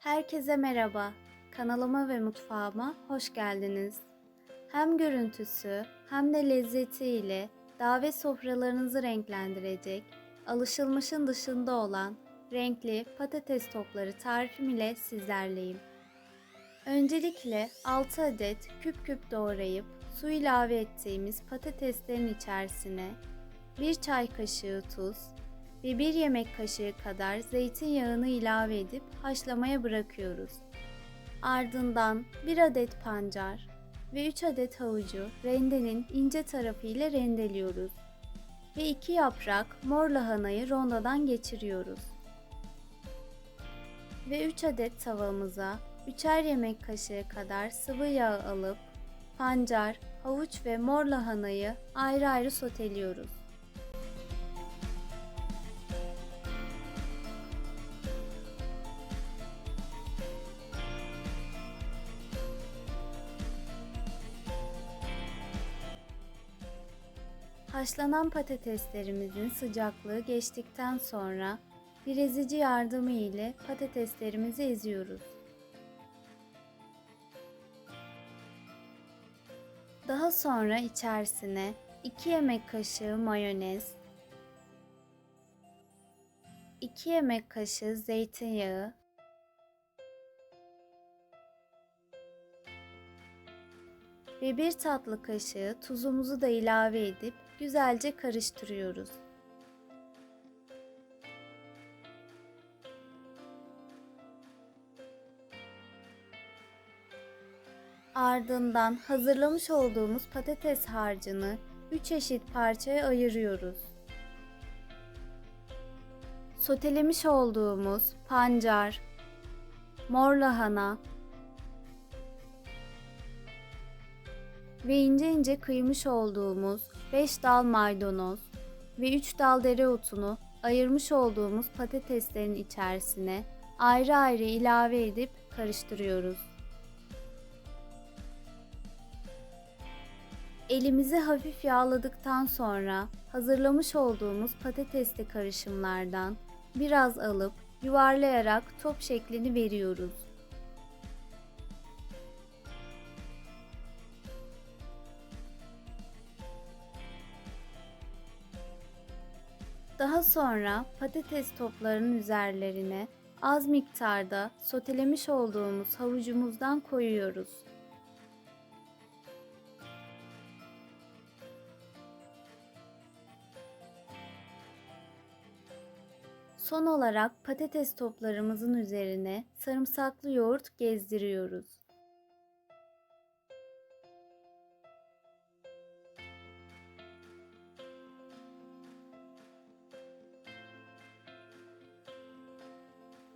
Herkese merhaba. Kanalıma ve mutfağıma hoş geldiniz. Hem görüntüsü hem de lezzetiyle davet sofralarınızı renklendirecek, alışılmışın dışında olan renkli patates topları tarifim ile sizlerleyim. Öncelikle 6 adet küp küp doğrayıp su ilave ettiğimiz patateslerin içerisine 1 çay kaşığı tuz ve 1 yemek kaşığı kadar zeytinyağını ilave edip haşlamaya bırakıyoruz. Ardından 1 adet pancar ve 3 adet havucu rendenin ince tarafı ile rendeliyoruz. Ve 2 yaprak mor lahanayı rondodan geçiriyoruz. Ve 3 adet tavamıza 3'er yemek kaşığı kadar sıvı yağ alıp pancar, havuç ve mor lahanayı ayrı ayrı soteliyoruz. Haşlanan patateslerimizin sıcaklığı geçtikten sonra bir ezici yardımı ile patateslerimizi eziyoruz. Daha sonra içerisine 2 yemek kaşığı mayonez, 2 yemek kaşığı zeytinyağı, ve 1 tatlı kaşığı tuzumuzu da ilave edip güzelce karıştırıyoruz. Ardından hazırlamış olduğumuz patates harcını 3 eşit parçaya ayırıyoruz. Sotelemiş olduğumuz pancar, mor lahana ve ince ince kıymış olduğumuz 5 dal maydanoz ve 3 dal dereotunu ayırmış olduğumuz patateslerin içerisine ayrı ayrı ilave edip karıştırıyoruz. Elimizi hafif yağladıktan sonra hazırlamış olduğumuz patatesli karışımlardan biraz alıp yuvarlayarak top şeklini veriyoruz. Daha sonra patates toplarının üzerlerine az miktarda sotelemiş olduğumuz havucumuzdan koyuyoruz. Son olarak patates toplarımızın üzerine sarımsaklı yoğurt gezdiriyoruz.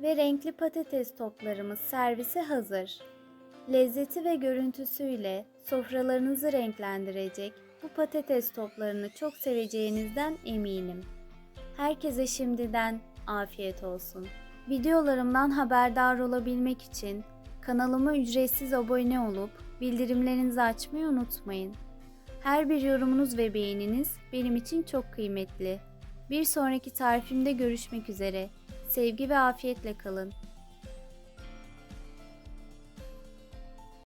Ve renkli patates toplarımız servise hazır. Lezzeti ve görüntüsüyle sofralarınızı renklendirecek bu patates toplarını çok seveceğinizden eminim. Herkese şimdiden afiyet olsun. Videolarımdan haberdar olabilmek için kanalıma ücretsiz abone olup bildirimlerinizi açmayı unutmayın. Her bir yorumunuz ve beğeniniz benim için çok kıymetli. Bir sonraki tarifimde görüşmek üzere. Sevgi ve afiyetle kalın.